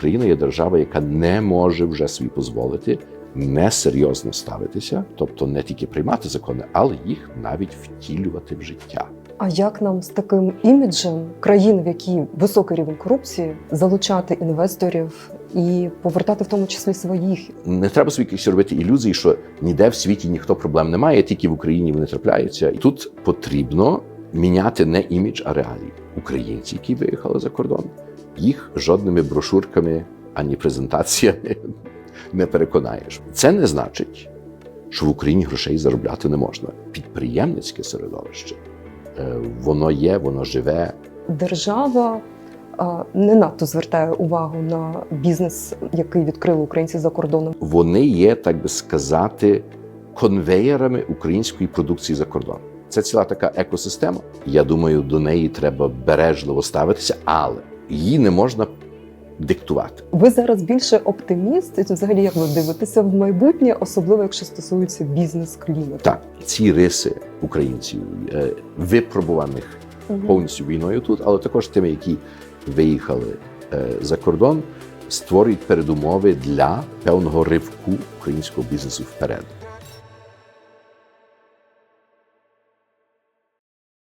Україна є держава, яка не може вже собі дозволити несерйозно ставитися, тобто не тільки приймати закони, але їх навіть втілювати в життя. А як нам з таким іміджем країн, в якій високий рівень корупції, залучати інвесторів і повертати в тому числі своїх? Не треба собі якісь робити ілюзії, що ніде в світі ніхто проблем немає, тільки в Україні вони трапляються. І тут потрібно міняти не імідж, а реалії. Українці, які виїхали за кордон, їх жодними брошурками ані презентаціями не переконаєш. Це не значить, що в Україні грошей заробляти не можна. Підприємницьке середовище е, воно є, воно живе. Держава не надто звертає увагу на бізнес, який відкрили українці за кордоном. Вони є, так би сказати, конвеєрами української продукції за кордон. Це ціла така екосистема. Я думаю, до неї треба бережливо ставитися, але її не можна диктувати. Ви зараз більше оптиміст, взагалі як ви дивитеся в майбутнє, особливо якщо стосується бізнес-клімату. Так, ці риси українців, е, випробуваних Мгм. повністю війною тут, але також тими, які виїхали е, за кордон, створюють передумови для певного ривку українського бізнесу вперед.